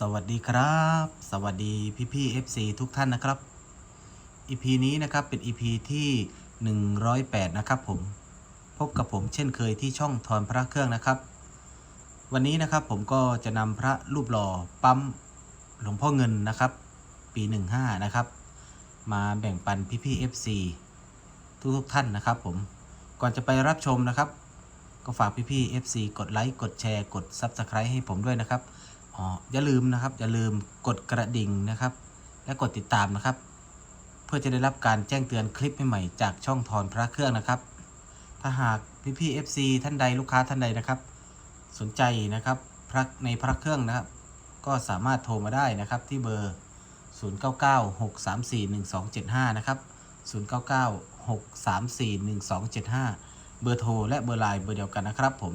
สวัสดีครับ สวัสดีพี่พี่ FC ทุกท่านนะครับ EP นี้นะครับเป็น EP ที่ 108 นะครับผม พบกับผมเช่นเคยที่ช่องทอนพระเครื่องนะครับ วันนี้นะครับผมก็จะนำพระรูปหล่อปั๊มหลวงพ่อเงินนะครับ ปี 15 นะครับ มาแบ่งปันพี่พี่ FC ทุกทุกท่านนะครับผม ก่อนจะไปรับชมนะครับ ก็ฝากพี่พี่ FC กดไลค์ กดแชร์ กด Subscribe ให้ผมด้วยนะครับ อ๋ออย่าลืมนะครับ อย่าลืมกดกระดิ่งนะครับ และกดติดตามนะครับ เพื่อจะได้รับการแจ้งเตือนคลิปใหม่ๆจากช่องทอนพระเครื่องนะครับ ถ้าหากพี่พี่ๆ FC ท่านใดลูกค้าท่านใดนะครับ สนใจนะครับพระในพระเครื่องนะครับ ก็สามารถโทรมาได้นะครับที่เบอร์ 0996341275 นะครับ 0996341275 เบอร์โทรและเบอร์ไลน์เบอร์เดียวกันนะครับผม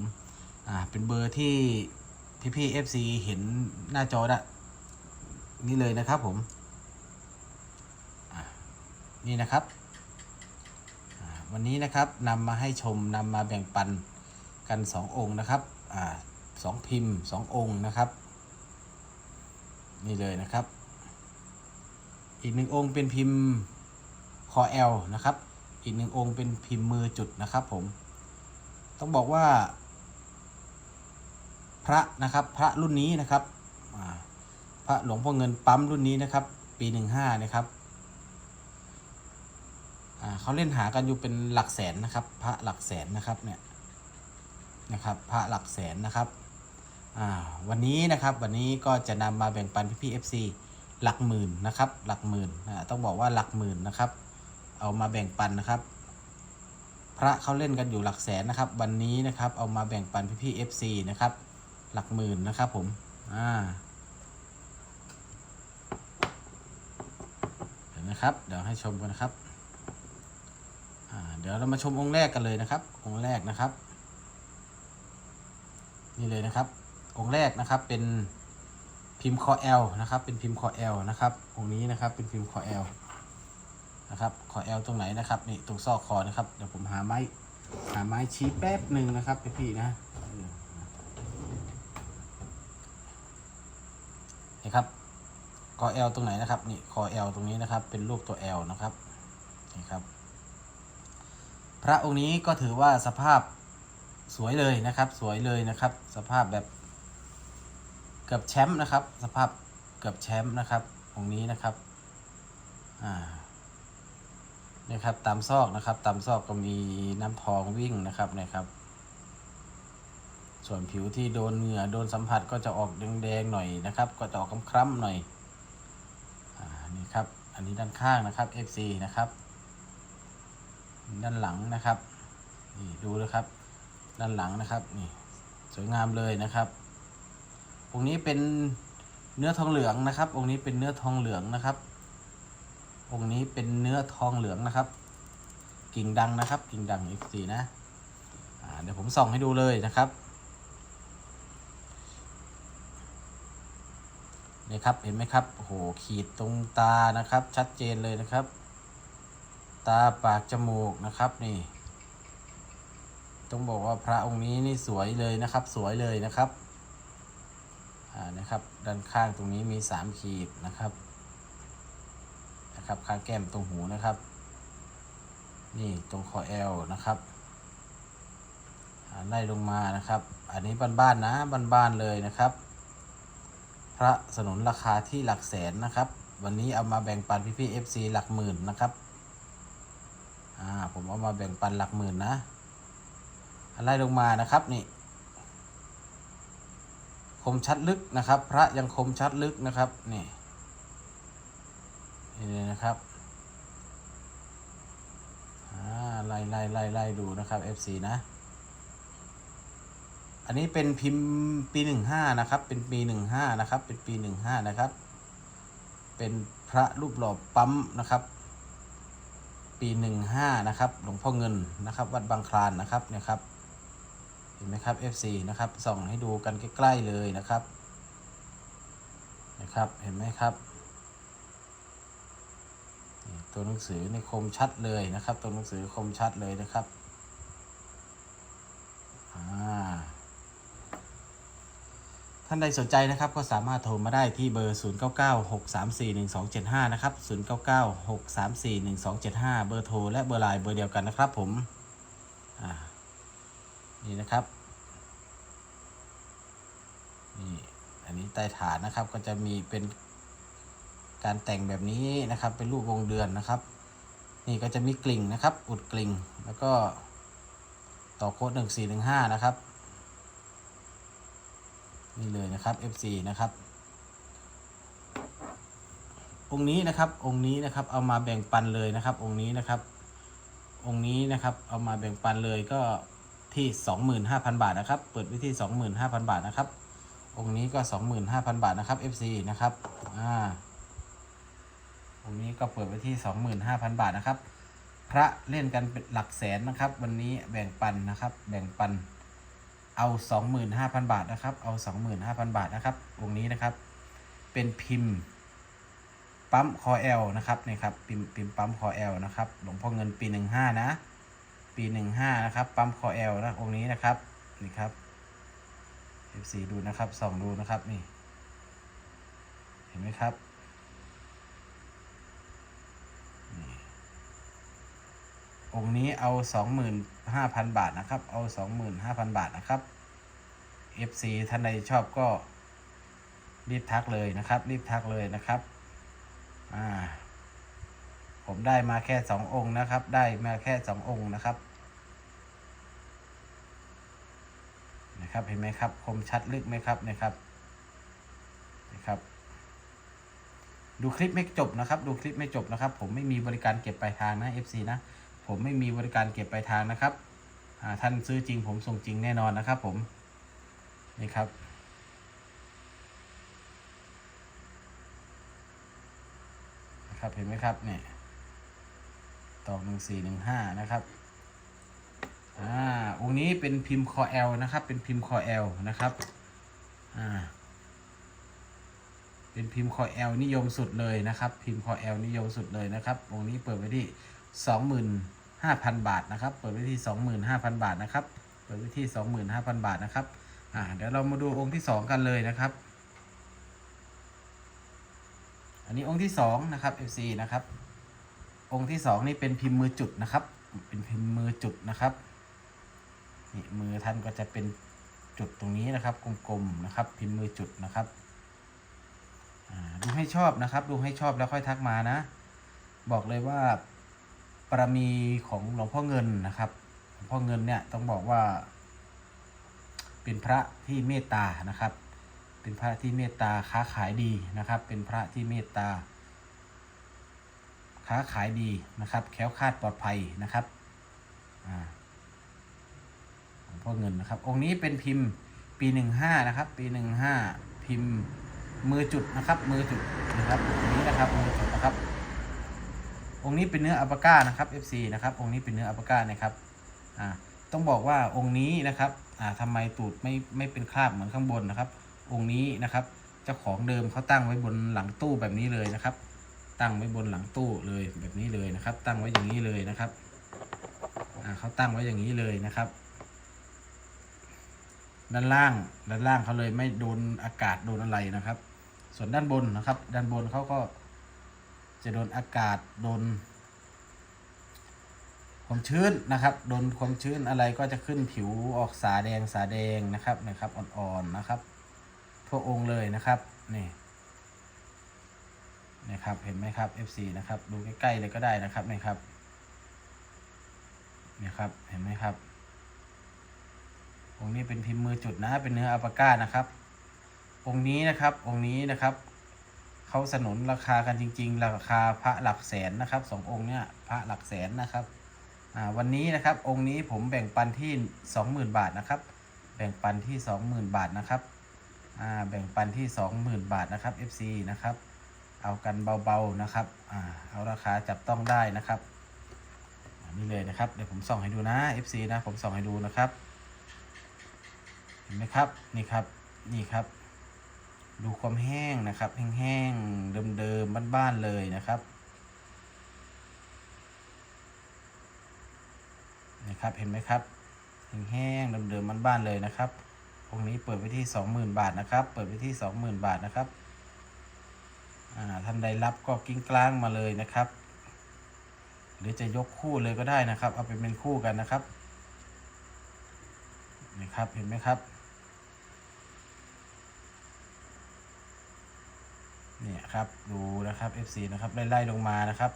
อ่า เป็นเบอร์ที่ พี่พี่ๆ FC เห็นหน้าจอละนี่เลยนะครับผมนี่นะครับ วันนี้นะครับนำมาให้ชมนำมาแบ่งปันกัน2องค์นะครับอสองพิมพ์2องค์นะครับ นี่เลยนะครับ อีกหนึ่งองค์เป็นพิมพ์คอ L นะครับ อีกหนึ่งองค์เป็นพิมพ์มือจุดนะครับผม ต้องบอกว่า ระนะครับพระรุ่นนี้นะครับพระหลวงพ่อเงินปั๊มรุ่นนี้นะครับ ปีหนึ่งห้านะครับเขาเล่นหากันอยู่เป็นหลักแสนนะครับ พระหลักแสนนะครับเนี่ยนะครับ พระหลักแสนนะครับวันนี้นะครับวันนี้ก็จะนำมาแบ่งปันพี่พี่เอฟซีหลักหมื่นนะครับหลักหมื่นต้องบอกว่าหลักหมื่นนะครับ เอามาแบ่งปันนะครับ พระเขาเล่นกันอยู่หลักแสนนะครับ วันนี้นะครับเอามาแบ่งปันพี่พี่เอฟซีนะครับ หลักหมื่นนะครับผมอ่าเห็นนะครับ เดี๋ยวให้ชมกันนะครับอ่าเดี๋ยวเรามาชมองค์แรกกันเลยนะครับ องค์แรกนะครับ นี่เลยนะครับ องค์แรกนะครับเป็นพิมพ์คอ L นะครับ เป็นพิมพ์คอ L นะครับองค์นี้นะครับเป็นพิมพ์คอ L นะครับคอ L ตรงไหนนะครับนี่ตรงซอกคอนะครับเดี๋ยวผมหาไม้หาไม้ชี้แป๊บหนึ่งนะครับพี่ๆนะ นี่ครับคอ L ตรงไหนนะครับนี่คอ L ตรงนี้นะครับ เป็นรูปตัว L นะครับนี่ครับ พระองค์นี้ก็ถือว่าสภาพสวยเลยนะครับ สวยเลยนะครับ สภาพแบบเกือบแชมป์นะครับ สภาพเกือบแชมป์นะครับองค์นี้นะครับอ่านี่ครับตามซอกนะครับ ตามซอกก็มีน้ำทองวิ่งนะครับนะครับ ส่วนผิวที่โดนเหงื่อโดนสัมผัสก็จะออกแดงๆหน่อยนะครับ ก็จะออกคล้ำๆหน่อยอนี่ครับ อันนี้ด้านข้างนะครับ FC นะครับ ด้านหลังนะครับนี่ดูนะครับ ด้านหลังนะครับนี่สวยงามเลยนะครับองค์นี้เป็นเนื้อทองเหลืองนะครับ องค์นี้เป็นเนื้อทองเหลืองนะครับ องค์นี้เป็นเนื้อทองเหลืองนะครับ กิ่งดังนะครับ กิ่งดัง FC นะเดี๋ยวผมส่องให้ดูเลยนะครับ นี่ครับเห็นไหมครับโอ้โหขีดตรงตานะครับ ชัดเจนเลยนะครับ ตาปากจมูกนะครับนี่ ต้องบอกว่าพระองค์นี้นี่สวยเลยนะครับ สวยเลยนะครับอ่านะครับด้านข้างตรงนี้มีสามขีดนะครับนะครับข้างแก้มตรงหูนะครับ นี่ตรงคอเอลนะครับไล่ลงมานะครับ อันนี้บ้านๆนะบ้านๆเลยนะครับ พระสนุนราคาที่หลักแสนนะครับ วันนี้เอามาแบ่งปันพี่พี่เอฟซีหลักหมื่นนะครับอ่าผมเอามาแบ่งปันหลักหมื่นนะไล่ลงมานะครับนี่คมชัดลึกนะครับ พระยังคมชัดลึกนะครับนี่นี่นะครับอ่าไล่ไล่ไล่ไล่ดูนะครับ FC นะ อันนี้เป็นพิมพ์ปีหนึ่งห้านะครับ เป็นปีหนึ่งห้านะครับ เป็นปีหนึ่งห้านะครับ เป็นพระรูปหล่อปั๊มนะครับ ปีหนึ่งห้านะครับ หลวงพ่อเงินนะครับ วัดบางคลานนะครับเนี่ยครับ เห็นไหมครับ FC นะครับ ส่องให้ดูกันใกล้ๆเลยนะครับนะครับ เห็นไหมครับ ตัวหนังสือในคมชัดเลยนะครับ ตัวหนังสือคมชัดเลยนะครับ อ่า ท่านใดสนใจนะครับก็สามารถโทรมาได้ที่เบอร์ 0996341275 นะครับ 0996341275 เบอร์โทรและเบอร์ไลน์เบอร์เดียวกันนะครับผมนี่นะครับนี่อันนี้ใต้ฐานนะครับก็จะมีเป็นการแต่งแบบนี้นะครับ เป็นรูปวงเดือนนะครับ นี่ก็จะมีกลิ่งนะครับ อุดกลิ่งแล้วก็ต่อโค้ด1415นะครับ นี่เลยนะครับ F4 นะครับ องค์นี้นะครับ องค์นี้นะครับ เอามาแบ่งปันเลยนะครับ องค์นี้นะครับ องค์นี้นะครับ เอามาแบ่งปันเลยก็ที่ 25,000 บาทนะครับ เปิดไว้ที่ 25,000 บาทนะครับ องค์นี้ก็ 25,000 บาทนะครับ F4 นะครับ อ่า องค์นี้ก็เปิดไว้ที่ 25,000 บาทนะครับ พระเล่นกันเป็นหลักแสนนะครับ วันนี้แบ่งปันนะครับ แบ่งปัน เอา 25,000 บาทนะครับ เอา 25,000 บาทนะครับองค์นี้นะครับ เป็นพิมพ์ปั๊มคอเอลนะครับนี่ครับพิมพ์พิมพ์ปั๊มคอเอลนะครับหลวงพ่อเงินปี 15 นะ ปี 15 นะครับ ปั๊มคอเอลนะองค์นี้นะครับนี่ครับ F4 ดูนะครับส่องดูนะครับนี่ เห็นไหมครับ องค์นี้เอา 25,000 บาทนะครับ เอา 25,000 บาทนะครับ FC ท่านใดชอบก็รีบทักเลยนะครับ รีบทักเลยนะครับอ่าผมได้มาแค่2องค์นะครับ ได้มาแค่2องค์นะครับนะครับเห็นไหมครับคมชัดลึกไหมครับนะครับนะครับ ดูคลิปไม่จบนะครับ ดูคลิปไม่จบนะครับ ผมไม่มีบริการเก็บปลายทางนะ FC นะ ผมไม่มีบริการเก็บปลายทางนะครับท่านซื้อจริงผมส่งจริงแน่นอนนะครับ ผมนี่ครับ นะครับเห็นไหมครับเนี่ยตอกหนึ่งสี่หนึ่งห้านะครับอ่าองค์นี้เป็นพิมพ์คอเอลนะครับ เป็นพิมพ์คอเอลนะครับอ่าเป็นพิมพ์คอเอลนิยมสุดเลยนะครับ พิมพ์คอเอลนิยมสุดเลยนะครับองค์นี้เปิดไว้ที่สองหมื่น ห้าพันบาทนะครับ เปิดไว้ที่สองหมื่นห้าพันบาทนะครับ เปิดไว้ที่สองหมื่นห้าพันบาทนะครับ อ่า เดี๋ยวเรามาดูองค์ที่สองกันเลยนะครับ อันนี้องค์ที่สองนะครับ FC นะครับ องค์ที่สองนี่เป็นพิมพ์มือจุดนะครับ เป็นพิมพ์มือจุดนะครับ นี่มือท่านก็จะเป็นจุดตรงนี้นะครับ กลมๆนะครับ พิมพ์มือจุดนะครับดูให้ชอบนะครับ ดูให้ชอบแล้วค่อยทักมานะ บอกเลยว่า ปรมีของหลวงพ่อเงินนะครับหลวงพ่อเงินเนี่ยต้องบอกว่า เป็นพระที่เมตตานะครับ เป็นพระที่เมตตาค้าขายดีนะครับ เป็นพระที่เมตตา ค้าขายดีนะครับ แคล้วคาดปลอดภัยนะครับหลวงพ่อเงินนะครับ องค์นี้เป็นพิมพ์ปีหนึ่งห้านะครับ ปีหนึ่งห้าพิมพ์มือจุดนะครับ มือจุดนะครับองนี้นะครับมือจุดนะครับ องค์นี้เป็นเนื้ออัปปาก้านะครับ FC นะครับ องค์นี้เป็นเนื้ออัปปาก้านะครับอ่าต้องบอกว่าองค์นี้นะครับอ่าทำไมตูดไม่ไม่เป็นคราบเหมือนข้างบนนะครับ องค์นี้นะครับเจ้าของเดิมเขาตั้งไว้บนหลังตู้แบบนี้เลยนะครับ ตั้งไว้บนหลังตู้เลยแบบนี้เลยนะครับ ตั้งไว้อย่างนี้เลยนะครับอ่าเขาตั้งไว้อย่างนี้เลยนะครับ ด้านล่างด้านล่างเขาเลยไม่โดนอากาศโดนอะไรนะครับ ส่วนด้านบนนะครับ ด้านบนเขาก็ จะโดนอากาศโดนความชื้นนะครับ โดนความชื้นอะไรก็จะขึ้นผิวออกสาแดงสาแดงนะครับนะครับอ่อนๆนะครับทั่วองค์เลยนะครับนี่นะครับเห็นไหมครับ F4 นะครับดูใกล้ๆเลยก็ได้นะครับนี่ครับนี่ครับเห็นไหมครับองค์นี้เป็นพิมพ์มือจุดนะเป็นเนื้ออัลปาก้านะครับองค์นี้นะครับองค์นี้นะครับ เขาสนุนราคากันจริง ๆ ราคาพระหลักแสนนะครับสององค์เนี่ยพระหลักแสนนะครับวันนี้นะครับองค์นี้ผมแบ่งปันที่สองหมื่นบาทนะครับ แบ่งปันที่สองหมื่นบาทนะครับแบ่งปันที่สองหมื่นบาทนะครับ FC นะครับเอากันเบาๆนะครับอเอาราคาจับต้องได้นะครับอ่านี่เลยนะครับเดี๋ยวผมส่องให้ดูนะ FC นะผมส่องให้ดูนะครับเห็นไหมครับนี่ครับนี่ครับ ดูความแห้งนะครับ แห้งๆ เดิมๆ บ้านๆ เลยนะครับนะครับ เห็นไหมครับแห้งๆ เดิมๆ บ้านๆ เลยนะครับองค์นี้เปิดไว้ที่สองหมื่นบาทนะครับ เปิดไว้ที่สองหมื่นบาทนะครับท่านใดรับก็กิ้งกลางมาเลยนะครับ หรือจะยกคู่เลยก็ได้นะครับ เอาไปเป็นคู่กันนะครับนี่ครับ เห็นไหมครับ เนี่ยครับดูนะครับ FC นะครับไล่ๆลงมานะครับ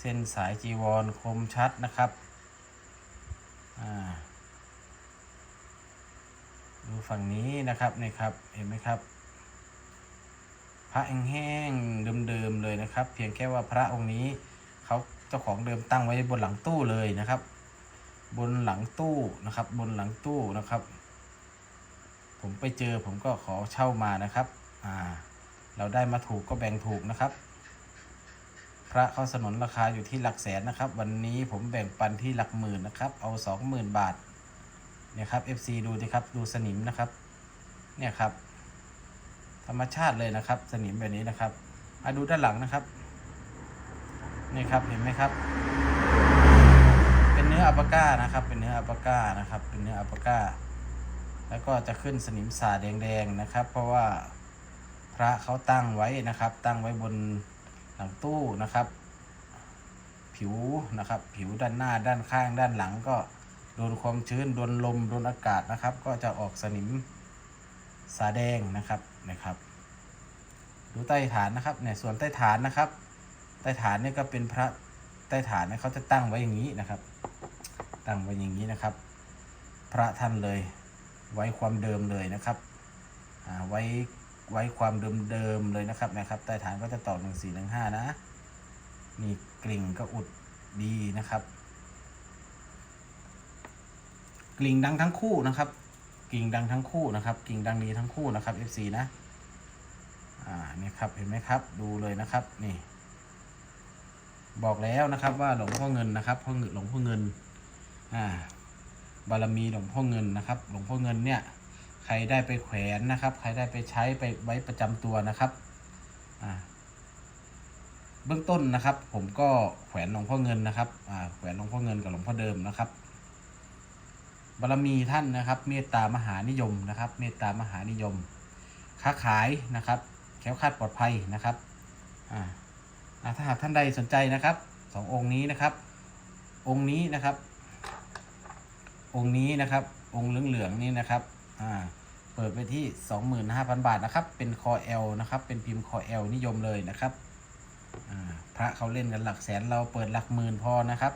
เส้นสายจีวรคมชัดนะครับดูฝั่งนี้นะครับนี่ครับเห็นไหมครับพระแห้งๆเดิมๆเลยนะครับ เพียงแค่ว่าพระองค์นี้เขาเจ้าของเดิมตั้งไว้บนหลังตู้เลยนะครับ บนหลังตู้นะครับ บนหลังตู้นะครับ ผมไปเจอผมก็ขอเช่ามานะครับ อ่า เราได้มาถูกก็แบ่งถูกนะครับ พระเขาสนนราคาอยู่ที่หลักแสนนะครับ วันนี้ผมแบ่งปันที่หลักหมื่นนะครับ เอาสองหมื่นบาทเนี่ยครับ FC ดูดิครับดูสนิมนะครับ เนี่ยครับ ธรรมชาติเลยนะครับ สนิมแบบนี้นะครับมาดูด้านหลังนะครับนี่ครับเห็นไหมครับ เป็นเนื้ออัปปาก้านะครับ เป็นเนื้ออัปปาก้านะครับ เป็นเนื้ออัปปาก้า แล้วก็จะขึ้นสนิมสาแดงๆนะครับ เพราะว่า พระเขาตั้งไว้นะครับ ตั้งไว้บนหลังตู้นะครับ ผิวนะครับ ผิวด้านหน้าด้านข้างด้านหลังก็โดนความชื้นโดนลมโดนอากาศนะครับ ก็จะออกสนิมสาแดงนะครับนะครับ ดูใต้ฐานนะครับเนี่ยส่วนใต้ฐานนะครับ ใต้ฐานเนี่ยก็เป็นพระใต้ฐานเนี่ยเขาจะตั้งไว้อย่างนี้นะครับ ตั้งไว้อย่างนี้นะครับ พระท่านเลยไว้ความเดิมเลยนะครับไว้ ไว้ความเดิมๆเลยนะครับนะครับใต้ฐานก็จะต่อหนึ่งสี่หนึ่งห้านะนี่กลิ่งก็อุดดีนะครับ กลิ่งดังทั้งคู่นะครับกิ่งดังทั้งคู่นะครับกิ่งดังดีทั้งคู่นะครับ FC นะอ่านี่ครับเห็นไหมครับดูเลยนะครับนี่ บอกแล้วนะครับว่าหลวงพ่อเงินนะครับพ่อเงินหลวงพ่อเงินอ่าบารมีหลวงพ่อเงินนะครับ หลวงพ่อเงินเนี่ย ใครได้ไปแขวนนะครับ ใครได้ไปใช้ไปไว้ประจำตัวนะครับเบื้องต้นนะครับ ผมก็แขวนหลวงพ่อเงินนะครับแขวนหลวงพ่อเงินกับหลวงพ่อเดิมนะครับบารมีท่านนะครับ เมตตามหานิยมนะครับ เมตตามหานิยม ค้าขายนะครับแควคาดปลอดภัยนะครับถ้าหากท่านใดสนใจนะครับสององค์นี้นะครับ องค์นี้นะครับ องค์นี้นะครับ องค์เหลืองๆนี่นะครับ อ่า ปิดไปที่ 25,000 บาทนะครับ เป็นคอเอลนะครับ เป็นพิมพ์คอเอลนิยมเลยนะครับพระเขาเล่นกันหลักแสนเราเปิดหลักหมื่นพอนะครับ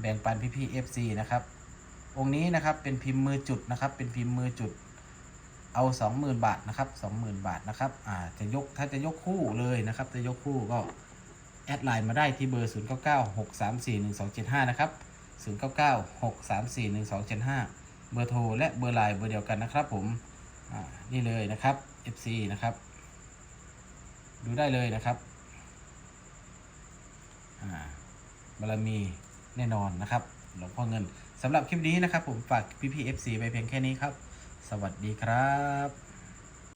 แบ่งปันพี่ๆ FC นะครับ องค์นี้นะครับเป็นพิมพ์มือจุดนะครับ เป็นพิมพ์มือจุด เอา 20,000 บาทนะครับ 20,000 บาทนะครับอ่าจะยกถ้าจะยกคู่เลยนะครับ จะยกคู่ก็แอดไลน์มาได้ที่เบอร์ 0996341275 นะครับ 0996341275 เบอร์โทรและเบอร์ไลน์เบอร์เดียวกันนะครับผม นี่เลยนะครับ FC นะครับ ดูได้เลยนะครับบารมีแน่นอนนะครับหลวงพ่อเงินสำหรับคลิปนี้นะครับ ผมฝากพี่พี FC ไปเพียงแค่นี้ครับ สวัสดีครับ